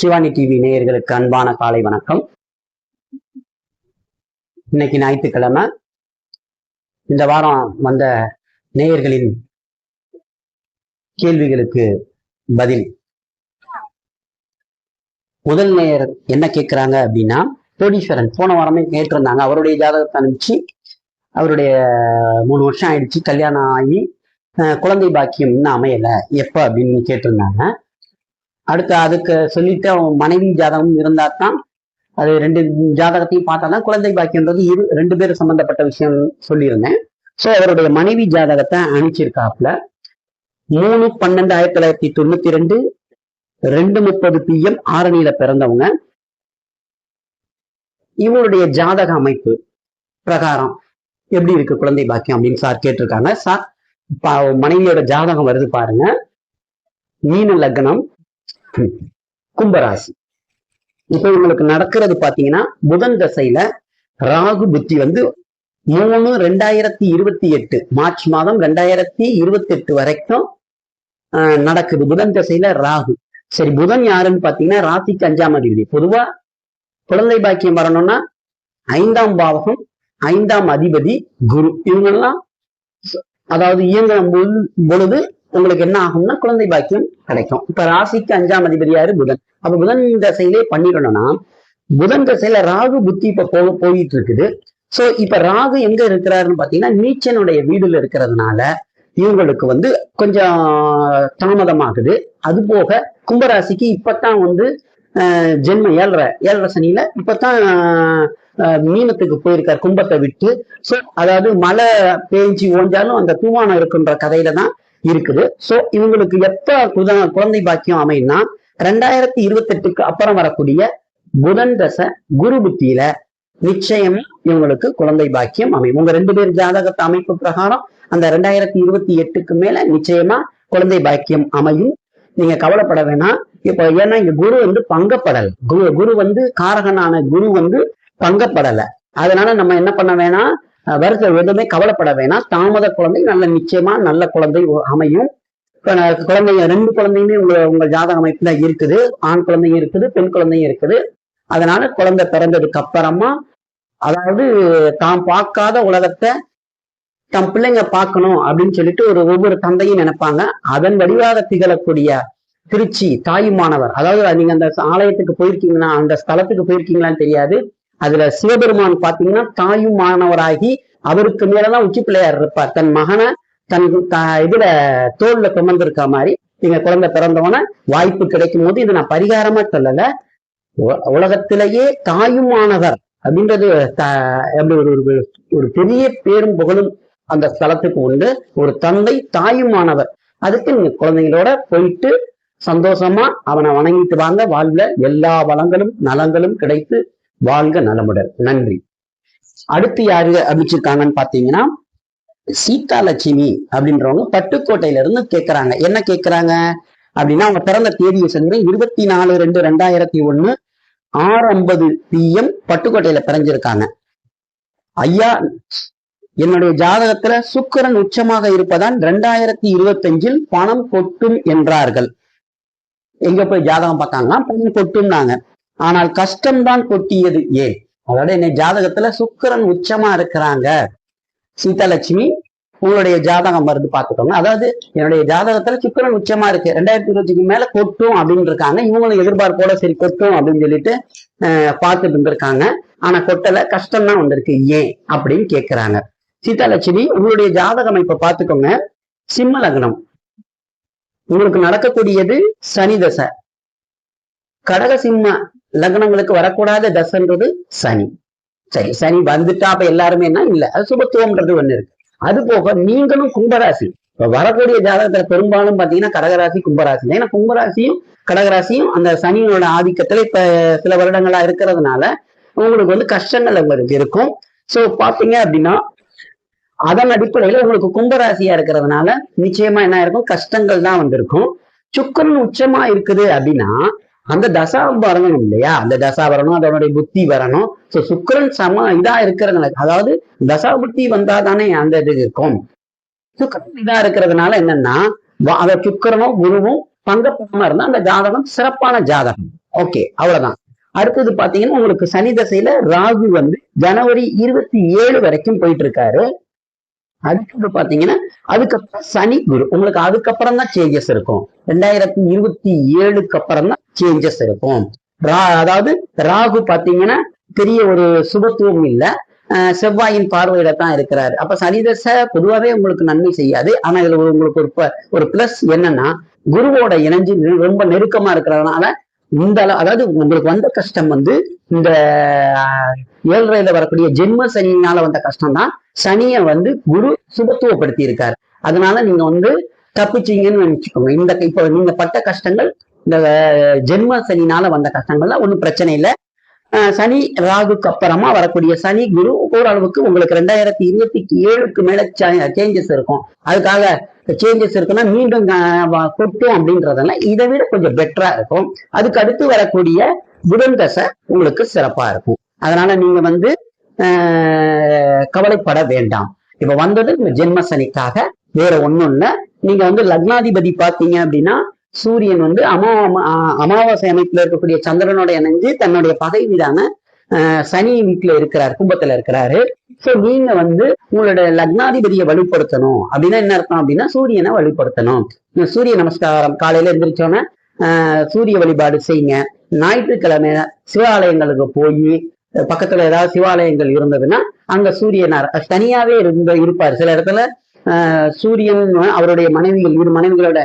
Shivani TV நேயர்களுக்கு அன்பான காலை வணக்கம். இன்னைக்கு ஞாயிற்றுக்கிழமை. இந்த வாரம் வந்த நேயர்களின் கேள்விகளுக்கு பதில். முதல் நேயர் என்ன கேட்கிறாங்க அப்படின்னா கோடீஸ்வரன். போன வாரமே கேட்டிருந்தாங்க. அவருடைய ஜாதகத்தை அனுப்பிச்சு அவருடைய மூணு வருஷம் ஆயிடுச்சு. கல்யாணம் ஆகி அஹ், குழந்தை பாக்கியம் இன்னும் அமையல. எப்ப அப்படின்னு கேட்டிருந்தாங்க. அடுத்து அதுக்கு சொல்லிட்டு அவன் மனைவி ஜாதகம் இருந்தா தான் அது ரெண்டு ஜாதகத்தையும் பார்த்தா தான் குழந்தை பாக்கியன்றது இரு ரெண்டு பேரும் சம்பந்தப்பட்ட விஷயம் சொல்லியிருந்தேன். ஸோ அவருடைய மனைவி ஜாதகத்தை அனுப்பிச்சிருக்காப்புல. மூணு பன்னெண்டு ஆயிரத்தி தொள்ளாயிரத்தி தொண்ணூத்தி ரெண்டு ரெண்டு முப்பது பிஎம் ஆரணியில பிறந்தவங்க. இவருடைய ஜாதக அமைப்பு பிரகாரம் எப்படி இருக்கு குழந்தை பாக்கியம் அப்படின்னு சார் கேட்டிருக்காங்க. சார் மனைவியோட ஜாதகம் வருது பாருங்க. மீன லக்னம் கும்பராசி. இப்போ உங்களுக்கு நடக்கிறது பாத்தீங்கன்னா புதன் தசையில ராகு புத்தி வந்து மூணு ரெண்டாயிரத்தி இருபத்தி எட்டு மார்ச் மாதம் ரெண்டாயிரத்தி இருபத்தி எட்டு வரைக்கும் ஆஹ், நடக்குது. புதன் தசையில ராகு. சரி புதன் யாருன்னு பாத்தீங்கன்னா ராசிக்கு அஞ்சாம் அதிபதி. பொதுவா குழந்தை பாக்கியம் வரணும்னா ஐந்தாம் பாவகம் ஐந்தாம் அதிபதி குரு. இவங்கெல்லாம் அதாவது இயங்கும் பொழுது உங்களுக்கு என்ன ஆகும்னா குழந்தை பாக்கியம் கிடைக்கும். இப்ப ராசிக்கு அஞ்சாம் அதிபதியாரு புதன். அப்ப புதன் தசையிலே பண்ணிடணும்னா புதன் தசையில ராகு புத்தி இப்ப போ போயிட்டு இருக்குது சோ இப்ப ராகு எங்க இருக்கிறாருன்னு பாத்தீங்கன்னா நீச்சனுடைய வீடுல இருக்கிறதுனால இவங்களுக்கு வந்து கொஞ்சம் தாமதமாகுது. அது போக கும்பராசிக்கு இப்பதான் வந்து அஹ், ஜென்ம ஏழரை ஏழரை சனியில இப்பதான் அஹ், மீனத்துக்கு போயிருக்கார் கும்பத்தை விட்டு. சோ அதாவது மழை பேஞ்சு ஓஞ்சாலும் அந்த தூவானம் இருக்குன்ற கதையில தான் இருக்குது. சோ இவங்களுக்கு எப்ப குழந்தை பாக்கியம் அமையும்னா ரெண்டாயிரத்தி இருபத்தி எட்டுக்கு அப்புறம் வரக்கூடிய புதன் தசை குரு புத்தியில நிச்சயம் இவங்களுக்கு குழந்தை பாக்கியம் அமையும். உங்க ரெண்டு பேர் ஜாதகத்தை அமைப்பு பிரகாரம் அந்த ரெண்டாயிரத்தி இருபத்தி எட்டுக்கு மேல நிச்சயமா குழந்தை பாக்கியம் அமையும். நீங்க கவலைப்பட வேணாம் இப்போ ஏன்னா இங்க குரு வந்து பங்கப்படல். குரு குரு வந்து காரகனான குரு வந்து பங்கப்படல. அதனால நம்ம என்ன பண்ண வேணாம் அஹ் எதுவுமே கவலைப்பட வேணாம். தாமத குழந்தை நல்ல நிச்சயமா நல்ல குழந்தை அமையும். குழந்தைங்க ரெண்டு குழந்தையுமே உங்க உங்க ஜாதக அமைப்புல இருக்குது. ஆண் குழந்தையும் இருக்குது பெண் குழந்தையும் இருக்குது. அதனால குழந்தை பிறந்ததுக்கு அப்புறமா அதாவது தான் பார்க்காத உலகத்தை தம் பிள்ளைங்க பார்க்கணும் அப்படின்னு சொல்லிட்டு ஒரு ஒவ்வொரு தந்தையும் நினைப்பாங்க. அதன் வடிவாக திகழக்கூடிய திருச்சி தாயுமானவர். அதாவது நீங்க அந்த ஆலயத்துக்கு போயிருக்கீங்கன்னா அந்த ஸ்தலத்துக்கு போயிருக்கீங்களான்னு தெரியாது. அதுல சிவபெருமான் பாத்தீங்கன்னா தாயும் மாணவராகி அவருக்கு மேலதான் உச்சி பிள்ளையார் இருப்பார். தன் மகனை தன் த- இதுல தோல்ல சுமந்திருக்க மாதிரி நீங்க குழந்தை பிறந்தவன வாய்ப்பு கிடைக்கும் போது இது நான் பரிகாரமா சொல்லல. உ- உலகத்திலேயே தாயுமானவர் அப்படின்றது அப்படி ஒரு ஒரு- ஒரு பெரிய பேரும் புகழும் அந்த ஸ்தலத்துக்கு உண்டு. ஒரு தந்தை தாயுமானவர் அதுக்கு நீங்க குழந்தைங்களோட போயிட்டு சந்தோஷமா அவனை வணங்கிட்டு வாங்க. வாழ்வுல எல்லா வளங்களும் நலங்களும் கிடைத்து வாழ்க நலமுடன். நன்றி. அடுத்து யாரு அமைச்சிருக்காங்கன்னு பாத்தீங்கன்னா சீதா லட்சுமி அப்படின்றவங்க பட்டுக்கோட்டையில இருந்து கேட்கிறாங்க என்ன கேட்கறாங்க அப்படின்னா அவங்க பிறந்த தேதியை சென்று இருபத்தி நாலு ரெண்டு ரெண்டாயிரத்தி ஒண்ணு ஆறு ஐம்பது பிஎம் பட்டுக்கோட்டையில பிறந்திருக்காங்க. ஐயா என்னுடைய ஜாதகத்துல சுக்கிரன் உச்சமாக இருப்பதால் ரெண்டாயிரத்தி இருபத்தஞ்சில் பணம் கொட்டும் என்றார்கள். எங்க போய் ஜாதகம் பார்த்தாங்கன்னா பணம் கொட்டும்னாங்க. ஆனால் கஷ்டம்தான் கொட்டியது. ஏன் அதோட என்னை ஜாதகத்துல சுக்கிரன் உச்சமா இருக்கிறாங்க. சீதாலட்சுமி உங்களுடைய ஜாதகம் வருது பார்த்துக்கோங்க. அதாவது என்னுடைய ஜாதகத்துல சுக்கிரன் உச்சமா இருக்கு. ரெண்டாயிரத்தி இருபத்திக்கு மேல கொட்டும் அப்படின்னு இருக்காங்க. இவங்களும் எதிர்பார்ப்போட சரி கொட்டும் அப்படின்னு சொல்லிட்டு அஹ், பார்த்துட்டு இருந்திருக்காங்க. ஆனா கொட்டல கஷ்டம் தான் வந்திருக்கு ஏன் அப்படின்னு கேக்குறாங்க. சீதாலட்சுமி உங்களுடைய ஜாதகம் இப்ப பாத்துக்கோங்க சிம்ம லக்னம். உங்களுக்கு நடக்கக்கூடியது சனி தசை. கடக சிம்ம லக்னங்களுக்கு வரக்கூடாத தசைன்றது சனி. சரி சனி வந்துட்டா அப்ப எல்லாருமே என்ன? இல்ல அது சுபத்துவம்ன்றது ஒண்ணு இருக்கு. அது போக நீங்களும் கும்பராசி. இப்ப வரக்கூடிய ஜாதகத்துல பெரும்பாலும் பாத்தீங்கன்னா கடகராசி கும்பராசி. ஏன்னா கும்பராசியும் கடகராசியும் அந்த சனியோட ஆதிக்கத்துல இப்ப சில வருடங்களா இருக்கிறதுனால உங்களுக்கு வந்து கஷ்டங்கள் உங்களுக்கு இருக்கும். சோ பாத்தீங்க அப்படின்னா அதன் அடிப்படையில உங்களுக்கு கும்பராசியா இருக்கிறதுனால நிச்சயமா என்ன இருக்கும்? கஷ்டங்கள் தான் வந்திருக்கும். சுக்கரன் உச்சமா இருக்குது அப்படின்னா அந்த தசா வரணும் இல்லையா? அந்த தசா வரணும் அதனுடைய புத்தி வரணும். சோ சுக்கரன் சம இதா இருக்கிறதுனால அதாவது தசா புத்தி வந்தா தானே அந்த இது இருக்கும். சுக்கரன் இதா இருக்கிறதுனால என்னன்னா அந்த அத குருவும் பங்கப்படாம இருந்தா அந்த ஜாதகம் சிறப்பான ஜாதகம். ஓகே அவ்வளவுதான். அடுத்தது பாத்தீங்கன்னா உங்களுக்கு சனி தசையில ராகு வந்து ஜனவரி இருபத்தி ஏழு வரைக்கும் போயிட்டு இருக்காரு அதுக்கப்புறம் பாத்தீங்கன்னா அதுக்கப்புறம் சனி குரு. உங்களுக்கு அதுக்கப்புறம் தான் சேஞ்சஸ் இருக்கும். ரெண்டாயிரத்தி இருபத்தி ஏழுக்கு அப்புறம் தான் சேஞ்சஸ் இருக்கும். ரா- அதாவது ராகு பாத்தீங்கன்னா பெரிய ஒரு சுபத்துவம் இல்ல. செவ்வாயின் பார்வையில தான் இருக்கிறாரு. அப்ப சனிதசை பொதுவாகவே பொதுவாவே உங்களுக்கு நன்மை செய்யாது. ஆனா இதுல உங்களுக்கு ஒரு ஒரு பிளஸ் என்னன்னா குருவோட இணைஞ்சு ரொம்ப நெருக்கமா இருக்கிறதுனால இந்த அதாவது உங்களுக்கு வந்த கஷ்டம் வந்து இந்த ஏழரையில வரக்கூடிய ஜென்ம சனியினால வந்த கஷ்டம் தான் சனியை வந்து குரு சுபத்துவப்படுத்தி இருக்காரு அதனால நீங்க வந்து தப்பிச்சீங்கன்னு நினைச்சுக்கோங்க. இந்த இப்ப நீங்க பட்ட கஷ்டங்கள் இந்த ஜென்ம சனினால வந்த கஷ்டங்கள்லாம் ஒன்றும் பிரச்சனை இல்லை. சனி ராகுக்கு அப்புறமா வரக்கூடிய சனி குரு ஓரளவுக்கு உங்களுக்கு ரெண்டாயிரத்தி இருபத்தி ஏழுக்கு மேல சேஞ்சஸ் இருக்கும். அதுக்காக சேஞ்சஸ் இருக்குன்னா மீண்டும் கொட்டும் அப்படின்றதெல்லாம் இதை விட கொஞ்சம் பெட்டரா இருக்கும். அதுக்கு அடுத்து வரக்கூடிய புதன் தசை உங்களுக்கு சிறப்பா இருக்கும். அதனால நீங்க வந்து கவலைப்பட வேண்டாம். இப்ப வந்தது இந்த ஜென்ம சனிக்காக வேற ஒண்ணும் இல்லை. நீங்க வந்து லக்னாதிபதி பாத்தீங்க அப்படின்னா சூரியன் வந்து அமா அமாவாசை அமைப்புல இருக்கக்கூடிய சந்திரனோட இணைஞ்சு தன்னுடைய பகை வீடான சனி வீட்டுல இருக்கிறார் கும்பத்துல இருக்கிறாரு. சோ நீங்க வந்து உங்களோட லக்னாதிபதியை வலுப்படுத்தணும். அப்படின்னா என்ன அர்த்தம் அப்படின்னா சூரியனை வலுப்படுத்தணும். சூரிய நமஸ்காரம் காலையில எந்திரிச்சோன்னே ஆஹ் சூரிய வழிபாடு செய்யுங்க. ஞாயிற்றுக்கிழமை சிவாலயங்களுக்கு போய் பக்கத்துல ஏதாவது சிவாலயங்கள் இருந்ததுன்னா அங்க சூரியனார் தனியாவே இருந்த இருப்பார். சில இடத்துல சூரியன் அவருடைய மனைவிகள் இரு மனைவிகளோட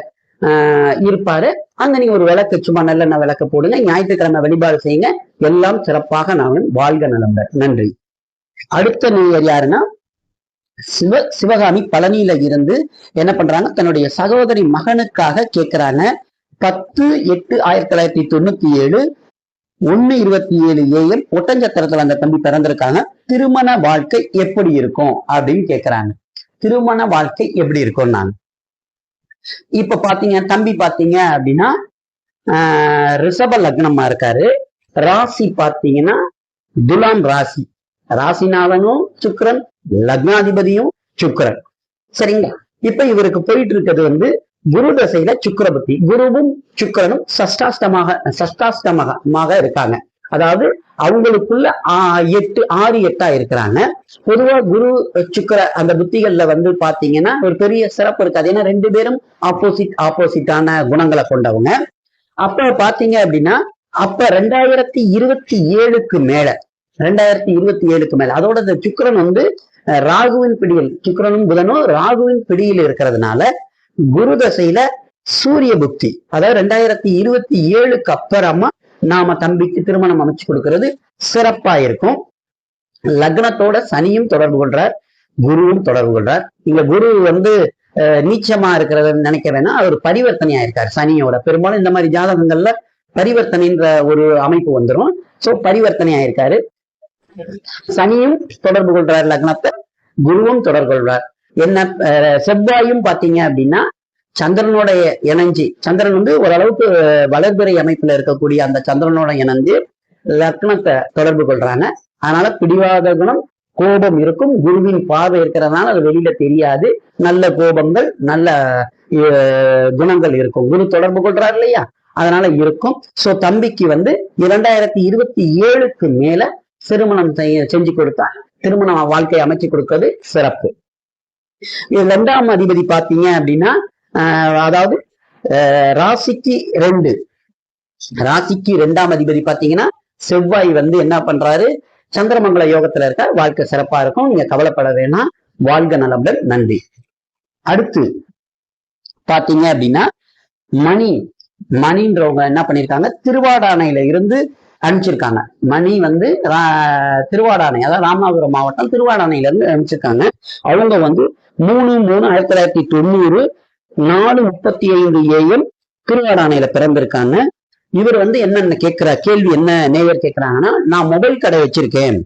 இருப்பாரு. அங்க நீங்க ஒரு விளக்கு சும்மா நல்லெண்ணெய் விளக்க போடுங்க. ஞாயிற்றுக்கிழமை வழிபாடு செய்யுங்க. எல்லாம் சிறப்பாக நான் வாழ்க நலம்ப நன்றி. அடுத்த நேயர் யாருன்னா சிவ சிவகாமி பழனியில இருந்து என்ன பண்றாங்க தன்னுடைய சகோதரி மகனுக்காக கேட்கிறாங்க பத்து எட்டு ஆயிரத்தி தொள்ளாயிரத்தி தொண்ணூத்தி ஏழு ஒண்ணு இருபத்தி ஏழு ஏஎல் ஒட்டஞ்சத்திரத்துல அந்த தம்பி பிறந்திருக்காங்க. திருமண வாழ்க்கை எப்படி இருக்கும் அப்படின்னு கேக்குறாங்க. திருமண வாழ்க்கை எப்படி இருக்கும் நான். இப்ப பாத்தீங்க தம்பி பாத்தீங்க அப்படின்னா ஆஹ் ரிஷப லக்னமா இருக்காரு. ராசி பாத்தீங்கன்னா துலாம் ராசி. ராசிநாதனும் சுக்கரன் லக்னாதிபதியும் சுக்கரன். சரிங்களா? இப்ப இவருக்கு போயிட்டு இருக்கிறது வந்து குரு தசையில சுக்கிரபுத்தி குருவும் சுக்கரனும் சஷ்டாஷ்டமாக சஷ்டாஷ்டமாக இருக்காங்க. அதாவது அவங்களுக்குள்ள எட்டு ஆறு எட்டா இருக்கிறாங்க. பொதுவா குரு சுக்கர அந்த புத்திகள்ல வந்து பாத்தீங்கன்னா ஒரு பெரிய சிறப்பு இருக்காது. ஏன்னா ரெண்டு பேரும் ஆப்போசிட் ஆப்போசிட்டான குணங்களை கொண்டவங்க. அப்ப பாத்தீங்க அப்படின்னா அப்ப ரெண்டாயிரத்தி இருபத்தி ஏழுக்கு மேல ரெண்டாயிரத்தி இருபத்தி ஏழுக்கு மேல அதோட இந்த வந்து ராகுவின் பிடியில் சுக்கரனும் புதனும் ராகுவின் பிடியில் இருக்கிறதுனால குரு தசையில சூரிய புக்தி அதாவது ரெண்டாயிரத்தி இருபத்தி ஏழுக்கு அப்புறமா நாம தம்பிக்கு திருமணம் அமைச்சு கொடுக்கிறது சிறப்பா இருக்கும். லக்னத்தோட சனியும் தொடர்பு கொள்றார் குருவும் தொடர்பு கொள்றார். இங்க குரு வந்து நீச்சமா இருக்கிறத நினைக்கிறேன்னா அவர் பரிவர்த்தனையா இருக்கார் சனியோட. பெரும்பாலும் இந்த மாதிரி ஜாதகங்கள்ல பரிவர்த்தனைன்ற ஒரு அமைப்பு வந்துரும். சோ பரிவர்த்தனையா இருக்காரு. சனியும் தொடர்பு கொள்றார் லக்னத்தை குருவும் தொடர்பு கொள்றார். என்ன செவ்வாயும் பாத்தீங்க அப்படின்னா சந்திரனோட இணைஞ்சி சந்திரன் வந்து ஓரளவுக்கு வளர்பிறை அமைப்புல இருக்கக்கூடிய அந்த சந்திரனோட இணைஞ்சு லக்னத்தை தொடர்பு கொள்றாங்க. அதனால பிடிவாத குணம் கோபம் இருக்கும். குருவின் பார்வை இருக்கிறதுனால அது வெளியில தெரியாது. நல்ல கோபங்கள் நல்ல குணங்கள் இருக்கும். குரு தொடர்பு கொள்றாரு இல்லையா? அதனால இருக்கும். சோ தம்பிக்கு வந்து இரண்டாயிரத்தி இருபத்தி ஏழுக்கு மேல திருமணம் செய்ய- செஞ்சு கொடுத்தா திருமண வாழ்க்கையை அமைச்சு கொடுக்கிறது சிறப்பு. இது அதிபதி பாத்தீங்க அப்படின்னா அதாவது ராசிக்கு ரெண்டு. ராசிக்கு ரெண்டாம் அதிபதி பாத்தீங்கன்னா செவ்வாய் வந்து என்ன பண்றாரு? சந்திரமங்கல யோகத்துல இருக்க வாழ்க்கை சிறப்பா இருக்கும். நீங்க கவலைப்பட வேணாம். வாழ்க நலமுடன். நன்றி. அடுத்து பாத்தீங்க அப்படின்னா மணி மணின்றவங்க என்ன பண்ணிருக்காங்க? திருவாடானையில இருந்து அனுப்பிச்சிருக்காங்க. மணி வந்து ரா- திருவாடானை அதாவது ராமநாதபுரம் மாவட்டம் திருவாடானையில இருந்து அனுப்பிச்சிருக்காங்க. அவங்க வந்து மூணு மூணு ஆயிரத்தி தொள்ளாயிரத்தி தொண்ணூறு நாலு முப்பத்தி ஐந்து ஏஎம் திருவாடானையில பிறந்திருக்காங்க. இவர் வந்து என்னென்ன கேட்கிற கேள்வி என்ன? நேயர் கேட்கிறாங்கன்னா நான் மொபைல் கடை வச்சிருக்கேன்.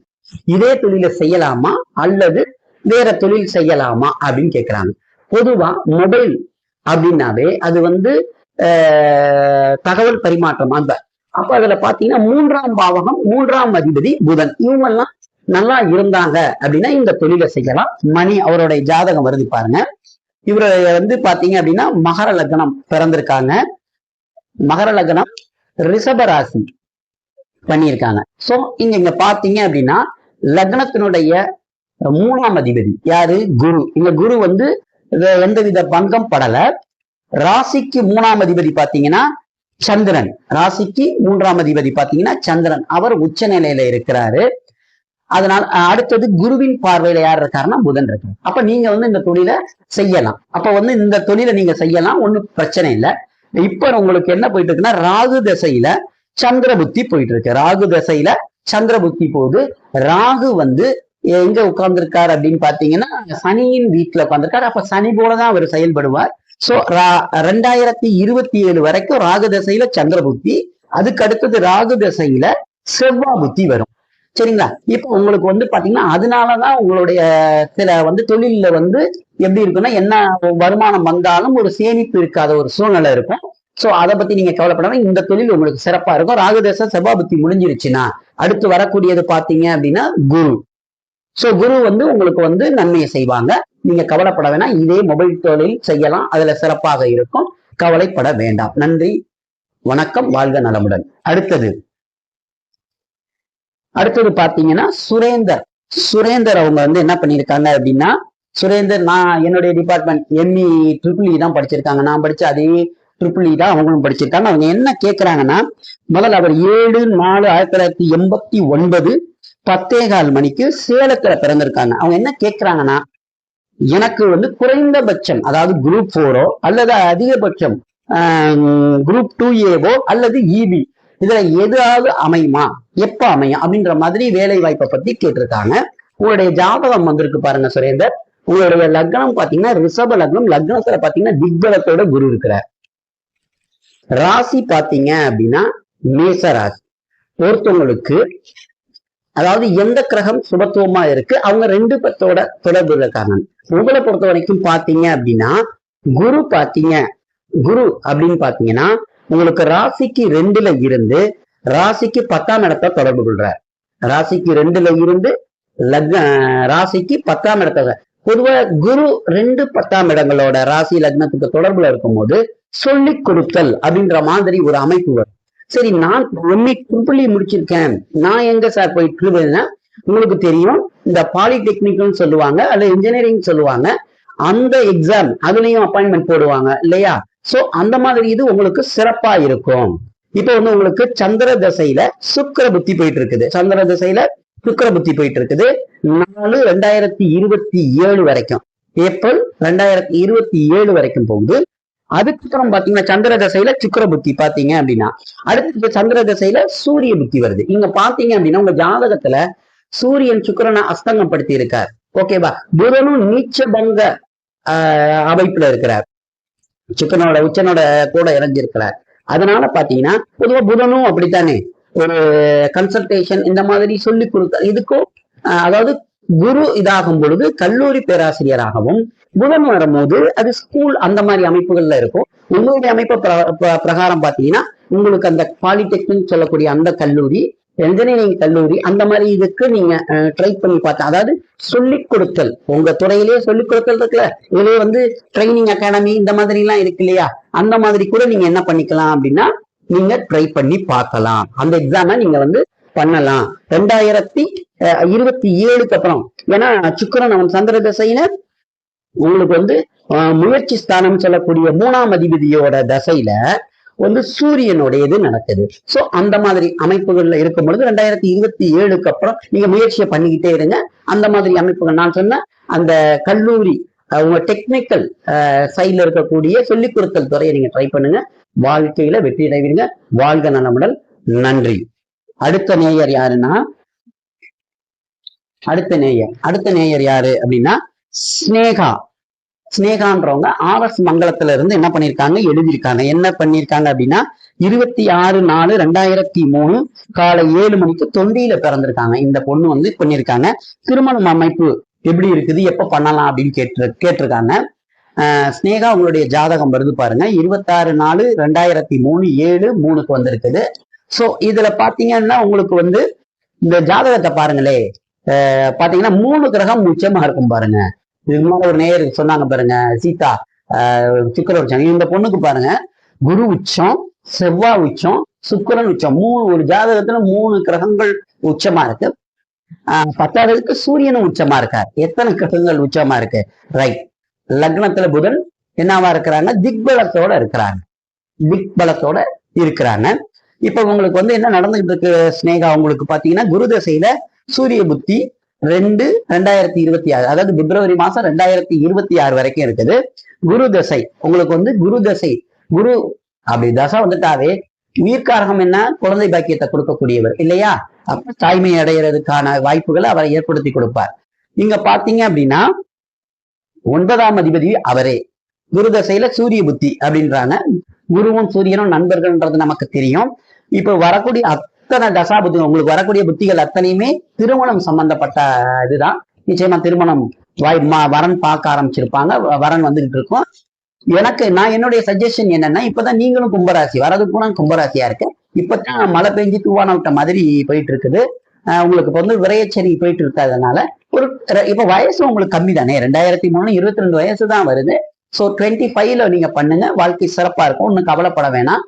இதே தொழிலை செய்யலாமா? அல்லது வேற தொழில் செய்யலாமா? அப்படின்னு கேட்கிறாங்க. பொதுவா மொபைல் அப்படின்னாவே அது வந்து ஆஹ், தகவல் பரிமாற்றம். அந்த அப்ப அதுல பாத்தீங்கன்னா மூன்றாம் பாவகம் மூன்றாம் அதிபதி புதன். இவங்கெல்லாம் நல்லா இருந்தாங்க அப்படின்னா இந்த தொழிலை செய்யலாம். மணி அவருடைய ஜாதகம் வருது பாருங்க. இவரு வந்து பாத்தீங்க அப்படின்னா மகர லக்னம் பிறந்திருக்காங்க. மகர லக்னம் ரிஷபராசி பண்ணியிருக்காங்க. சோ இங்க இங்க பாத்தீங்க அப்படின்னா லக்னத்தினுடைய மூணாம் அதிபதி யாரு? குரு. இங்க குரு வந்து எந்த வித பங்கம் படல. ராசிக்கு மூணாம் அதிபதி பாத்தீங்கன்னா சந்திரன். ராசிக்கு மூன்றாம் அதிபதி பாத்தீங்கன்னா சந்திரன். அவர் உச்ச நிலையில இருக்கிறாரு. அதனால் அடுத்தது குருவின் பார்வையில யார் இருக்காருன்னா புதன் இருக்காரு. அப்ப நீங்க வந்து இந்த தொழிலை செய்யலாம். அப்ப வந்து இந்த தொழிலை நீங்க செய்யலாம் ஒன்றும் பிரச்சனை இல்லை. இப்ப உங்களுக்கு என்ன போயிட்டு இருக்குன்னா ராகு தசையில சந்திர புத்தி போயிட்டு இருக்கு. ராகு தசையில சந்திர புத்தி போகுது. ராகு வந்து எங்க உட்கார்ந்துருக்காரு அப்படின்னு பாத்தீங்கன்னா சனியின் வீட்டுல உட்காந்துருக்காரு அப்ப சனி போலதான் அவர் செயல்படுவார். சோ ரெண்டாயிரத்தி இருபத்தி ஏழு வரைக்கும் ராகு தசையில சந்திர புத்தி அதுக்கு அடுத்தது ராகு தசையில செவ்வா புத்தி வரும். சரிங்களா? இப்போ உங்களுக்கு வந்து பாத்தீங்கன்னா அதனாலதான் உங்களுடைய சில வந்து தொழில்ல வந்து எப்படி இருக்குன்னா என்ன வருமானம் வந்தாலும் ஒரு சேமிப்பு இருக்காத ஒரு சூழ்நிலை இருக்கும். சோ அதை பத்தி நீங்க கவலைப்படாம இந்த தொழில் உங்களுக்கு சிறப்பா இருக்கும். ராகுதேச செவ்வாய் முடிஞ்சிருச்சுன்னா அடுத்து வரக்கூடியது பாத்தீங்க அப்படின்னா குரு. சோ குரு வந்து உங்களுக்கு வந்து நன்மையை செய்வாங்க. நீங்க கவலைப்பட வேணாம். இதே மொபைல் தொழில் செய்யலாம். அதுல சிறப்பாக இருக்கும். கவலைப்பட வேண்டாம். நன்றி. வணக்கம். வாழ்க நலமுடன். அடுத்தது. அடுத்தது பாத்தீங்கன்னா சுரேந்தர். சுரேந்தர் அவங்க வந்து என்ன பண்ணிருக்காங்க அப்படின்னா சுரேந்தர் நான் என்னுடைய டிபார்ட்மெண்ட் எம்இ ட்ரிபிள் தான் படிச்சிருக்காங்க. நான் படிச்ச அதே ட்ரிபிள் e தான் அவங்களும் படிச்சிருக்காங்க. அவங்க என்ன கேட்கறாங்கன்னா முதல்ல அவர் ஏழு நாலு ஆயிரத்தி தொள்ளாயிரத்தி எண்பத்தி ஒன்பது பத்தே கால் மணிக்கு சேலத்துல பிறந்திருக்காங்க. அவங்க என்ன கேட்கறாங்கன்னா எனக்கு வந்து குறைந்தபட்சம் அதாவது குரூப் ஃபோரோ அல்லது அதிகபட்சம் குரூப் டூ ஏவோ அல்லது இபி இதுல எதாவது அமையுமா? எப்ப அமையும்? அப்படின்ற மாதிரி வேலை வாய்ப்பை பத்தி கேட்டிருக்காங்க. உங்களுடைய ஜாதகம் வந்திருக்கு பாருங்க சுரேந்தர். உங்களுடைய லக்னம் பாத்தீங்கன்னா ரிஷப லக்னம் லக்னத்துல பாத்தீங்கன்னா திக்பலத்தோட குரு இருக்கிறார். ராசி பாத்தீங்க அப்படின்னா மேச ராசி. ஒருத்தவங்களுக்கு அதாவது எந்த கிரகம் சுபத்துவமா இருக்கு அவங்க ரெண்டு பத்தோட தொடர்பு இருக்காங்க உங்களை பொறுத்த வரைக்கும் பாத்தீங்க அப்படின்னா குரு பாத்தீங்க. குரு அப்படின்னு பாத்தீங்கன்னா உங்களுக்கு ராசிக்கு ரெண்டுல இருந்து ராசிக்கு பத்தாம் இடத்தை தொடர்பு கொள்றார். ராசிக்கு ரெண்டுல இருந்து லக்ன ராசிக்கு பத்தாம் இடத்தை பொதுவா குரு ரெண்டு பத்தாம் இடங்களோட ராசி லக்னத்துக்கு தொடர்புல இருக்கும்போது சொல்லி கொடுத்தல் அப்படின்ற மாதிரி ஒரு அமைப்பு வரும். சரி நான் எம்ஏ ட்ரிபிள் முடிச்சிருக்கேன். நான் எங்க சார் போயிட்டு இருக்கேன்னா உங்களுக்கு தெரியும் இந்த பாலிடெக்னிக்னு சொல்லுவாங்க அல்ல இன்ஜினியரிங் சொல்லுவாங்க அந்த எக்ஸாம் அதுலயும் அப்பாயின்மெண்ட் போடுவாங்க இல்லையா? சோ அந்த மாதிரி இது உங்களுக்கு சிறப்பா இருக்கும். இப்போ வந்து உங்களுக்கு சந்திர தசையில சுக்கர புத்தி போயிட்டு இருக்குது சந்திர தசையில சுக்கிர புத்தி போயிட்டு இருக்குது நாலு ரெண்டாயிரத்தி இருபத்தி ஏழு வரைக்கும். ஏப்ரல் ரெண்டாயிரத்தி இருபத்தி ஏழு வரைக்கும் போகுது. அதுக்கப்புறம் பாத்தீங்கன்னா சந்திர தசையில சுக்கிர புத்தி பாத்தீங்க அப்படின்னா அடுத்து சந்திர தசையில சூரிய புத்தி வருது. இங்க பாத்தீங்க அப்படின்னா உங்க ஜாதகத்துல சூரியன் சுக்கிரனை அஸ்தங்கப்படுத்தி இருக்கார். ஓகேவா? புதனும் நீச்சபங்க ஆஹ் அமைப்புல இருக்கிறார். சுக்கனோட உச்சனோட கூட இணைஞ்சிருக்கிறார். அதனால பாத்தீங்கன்னா பொதுவா புதனும் அப்படித்தானே? ஒரு கன்சல்டேஷன் இந்த மாதிரி சொல்லி கொடுக்க இதுக்கும் அதாவது குரு இதாகும் பொழுது கல்லூரி பேராசிரியராகவும் புதன் வரும்போது அது ஸ்கூல் அந்த மாதிரி அமைப்புகள்ல இருக்கும். உங்களுடைய அமைப்பு பிரகாரம் பாத்தீங்கன்னா உங்களுக்கு அந்த பாலிடெக்னிக் சொல்லக்கூடிய அந்த கல்லூரி என்ஜினியரிங் கல்லூரி அந்த மாதிரி இதுக்கு நீங்க ட்ரை பண்ணி பார்த்தா அதாவது சொல்லிக் கொடுத்தல். உங்க துறையிலேயே சொல்லிக் கொடுத்தல் இருக்குல்ல? இதுலயே வந்து ட்ரைனிங் அகாடமி இந்த மாதிரி எல்லாம் இருக்கு இல்லையா? அந்த மாதிரி கூட நீங்க என்ன பண்ணிக்கலாம் அப்படின்னா நீங்க ட்ரை பண்ணி பார்க்கலாம். அந்த எக்ஸாமை நீங்க வந்து பண்ணலாம். ரெண்டாயிரத்தி அஹ், இருபத்தி ஏழுக்கு அப்புறம். ஏன்னா சுக்கிரன் அவன் சந்திர தசையில உங்களுக்கு வந்து முயற்சி ஸ்தானம் சொல்லக்கூடிய மூணாம் அதிபதியோட தசையில வந்து சூரியனுடைய இது நடக்குது. சோ அந்த மாதிரி அமைப்புகள்ல இருக்கும் பொழுது ரெண்டாயிரத்தி இருபத்தி ஏழுக்கு அப்புறம் நீங்க முயற்சியை பண்ணிக்கிட்டே இருங்க. அந்த மாதிரி அமைப்புகள் நான் சொன்ன அந்த கல்லூரி உங்க டெக்னிக்கல் சைட்ல இருக்கக்கூடிய சொல்லிக் கொடுத்தல் துறையை நீங்க ட்ரை பண்ணுங்க. வாழ்க்கையில வெற்றி அடைவீங்க. வாழ்க நலமுடன். நன்றி. அடுத்த நேயர் யாருன்னா? அடுத்த நேயர் அடுத்த நேயர் யாரு அப்படின்னா ஸ்னேகா. ஸ்னேகான்றவங்க ஆகஸ்ட் மங்கலத்துல இருந்து என்ன பண்ணிருக்காங்க? எழுதியிருக்காங்க. என்ன பண்ணிருக்காங்க அப்படின்னா இருபத்தி ஆறு நாலு ரெண்டாயிரத்தி மூணு காலை ஏழு மணிக்கு தொண்டியில பிறந்திருக்காங்க. இந்த பொண்ணு வந்து பண்ணியிருக்காங்க திருமணம் அமைப்பு எப்படி இருக்குது? எப்ப பண்ணலாம் அப்படின்னு கேட்டு கேட்டிருக்காங்க. ஆஹ் ஸ்னேகா உங்களுடைய ஜாதகம் வருது பாருங்க. இருபத்தாறு நாலு ரெண்டாயிரத்தி மூணு ஏழு மூணுக்கு வந்திருக்குது. சோ இதுல பாத்தீங்கன்னா உங்களுக்கு வந்து இந்த ஜாதகத்தை பாருங்களே. ஆஹ் பாத்தீங்கன்னா மூணு கிரகம் உச்சமா இருக்கும் பாருங்க. இதுக்கு முன்னாடி ஒரு நேயருக்கு சொன்னாங்க பாருங்க சீதா ஆஹ் சுக்கிர உச்சம். இந்த பொண்ணுக்கு பாருங்க குரு உச்சம் செவ்வாய் உச்சம் சுக்கரன் உச்சம். மூணு ஒரு ஜாதகத்துல மூணு கிரகங்கள் உச்சமா இருக்கு. ஆஹ் பத்தாவதுக்கு சூரியனும் உச்சமா இருக்கார். எத்தனை கிரகங்கள் உச்சமா இருக்கு? ரைட் லக்னத்துல புதன் என்னவா இருக்கிறாங்க திக்பலத்தோட இருக்கிறாங்க. திக்பலத்தோட இருக்கிறாங்க. இப்ப உங்களுக்கு வந்து என்ன நடந்துகிட்டு இருக்கு ஸ்னேகா உங்களுக்கு பாத்தீங்கன்னா குரு தசையில சூரிய புத்தி ரெண்டு ரெண்டாயிரத்தி இருபத்தி ஆறு. அதாவது பிப்ரவரி மாசம் ரெண்டாயிரத்தி இருபத்தி ஆறு வரைக்கும் இருக்குது. குரு தசை. உங்களுக்கு வந்து குரு தசை. குரு அப்படி தசை வந்துட்டாவே உயிர்காரகம் என்ன? குழந்தை பாக்கியத்தை கொடுக்கக்கூடியவர். இல்லையா? அப்ப தாய்மை அடைகிறதுக்கான வாய்ப்புகளை அவரை ஏற்படுத்தி கொடுப்பார். நீங்க பாத்தீங்க அப்படின்னா ஒன்பதாம் அதிபதி அவரே. குரு தசையில சூரிய புத்தி அப்படின்றாங்க. குருவும் சூரியனும் நண்பர்கள்ன்றது நமக்கு தெரியும். இப்ப வரக்கூடிய அத்தனை தசா புத்தி உங்களுக்கு வரக்கூடிய புத்திகள் அத்தனையுமே திருமணம் சம்பந்தப்பட்ட இதுதான். நிச்சயமா திருமணம் வாய் வரன் பார்க்க ஆரம்பிச்சிருப்பாங்க. வரன் வந்துகிட்டு இருக்கும். எனக்கு நான் என்னுடைய சஜஷன் என்னன்னா இப்பதான் நீங்களும் கும்பராசி வரது பூரா கும்பராசியா இருக்கு. இப்பதான் மழை பெஞ்சு தூவான விட்ட மாதிரி போயிட்டு இருக்குது ஆஹ் உங்களுக்கு இப்போ வந்து விரையச்சரி போயிட்டு இருக்கிறதுனால ஒரு இப்ப வயசு உங்களுக்கு கம்மி தானே ரெண்டாயிரத்தி மூணு இருபத்தி ரெண்டு வயசு தான் வருது. ஸோ டுவெண்ட்டி ஃபைவ்ல நீங்க பண்ணுங்க. வாழ்க்கை சிறப்பா இருக்கும். ஒன்றும் கவலைப்பட வேணாம்.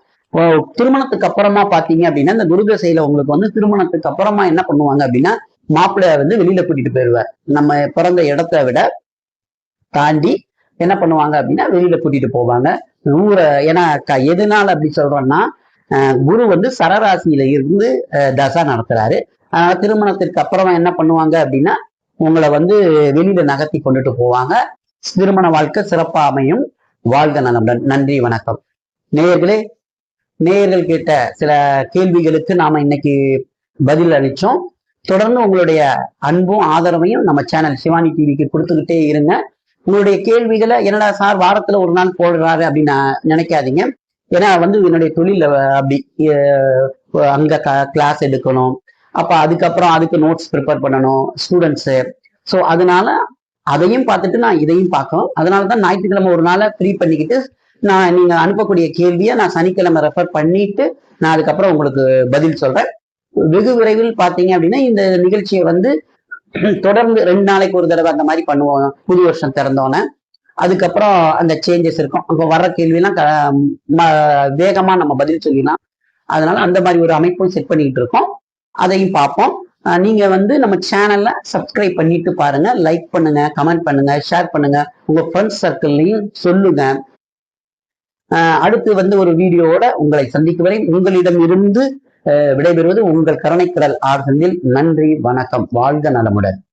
திருமணத்துக்கு அப்புறமா பாத்தீங்க அப்படின்னா இந்த குருதசையில உங்களுக்கு வந்து திருமணத்துக்கு அப்புறமா என்ன பண்ணுவாங்க அப்படின்னா மாப்பிள்ளைய வந்து வெளியில கூட்டிட்டு போயிடுவார். நம்ம பிறந்த இடத்த விட தாண்டி என்ன பண்ணுவாங்க அப்படின்னா வெளியில கூட்டிட்டு போவாங்க. ஊரை ஏன்னா எதனால அப்படி சொல்றோம்னா அஹ், குரு வந்து சரராசியில இருந்து அஹ், தசா நடத்துறாரு. அதனால திருமணத்திற்கு அப்புறமா என்ன பண்ணுவாங்க அப்படின்னா உங்களை வந்து வெளியில நகர்த்தி கொண்டுட்டு போவாங்க. திருமண வாழ்க்கை சிறப்பாக அமையும் வாழ்க நலமுடன் நன்றி வணக்கம். நேயர்களே நேயர்கள் கேட்ட சில கேள்விகளுக்கு நாம இன்னைக்கு பதில் அளிச்சோம். தொடர்ந்து உங்களுடைய அன்பும் ஆதரவையும் நம்ம சேனல் சிவானி டிவிக்கு கொடுத்துக்கிட்டே இருங்க. உங்களுடைய கேள்விகளை என்னடா சார் வாரத்துல ஒரு நாள் போடுறாரு அப்படின்னு நினைக்காதீங்க. ஏன்னா வந்து என்னுடைய தொழில அப்படி அங்க கிளாஸ் எடுக்கணும். அப்ப அதுக்கப்புறம் அதுக்கு நோட்ஸ் ப்ரிப்பேர் பண்ணணும் ஸ்டூடெண்ட்ஸு ஸோ அதனால அதையும் பார்த்துட்டு நான் இதையும் பார்க்கணும். அதனால தான் ஞாயிற்றுக்கிழமை ஒரு நாளை ஃப்ரீ பண்ணிக்கிட்டு நான் நீங்க அனுப்பக்கூடிய கேள்வியை நான் சனிக்கிழமை ரெஃபர் பண்ணிட்டு நான் அதுக்கப்புறம் உங்களுக்கு பதில் சொல்றேன். வெகு விரைவில் பாத்தீங்க அப்படின்னா இந்த நிகழ்ச்சியை வந்து தொடர்ந்து ரெண்டு நாளைக்கு ஒரு தடவை அந்த மாதிரி பண்ணுவோம். புது வருஷம் திறந்தோன்னே. அதுக்கப்புறம் அந்த சேஞ்சஸ் இருக்கும். இப்போ வர்ற கேள்வியெல்லாம் க- ம- வேகமா நம்ம பதில் சொல்லிடலாம். அதனால அந்த மாதிரி ஒரு அமைப்பும் செட் பண்ணிக்கிட்டு இருக்கோம். அதையும் பார்ப்போம். நீங்க வந்து நம்ம சேனல்ல சப்ஸ்கிரைப் பண்ணிட்டு பாருங்க. லைக் பண்ணுங்க கமெண்ட் பண்ணுங்க ஷேர் பண்ணுங்க. உங்க ஃப்ரெண்ட்ஸ் சர்க்கிள்லையும் சொல்லுங்க. அடுத்து வந்து ஒரு வீடியோவோட உங்களை சந்திக்கும் வரை உங்களிடம் இருந்து அஹ் விடைபெறுவது உங்கள் கருணைக்கடல் சந்தில் நன்றி வணக்கம். வாழ்க நலமுடன்.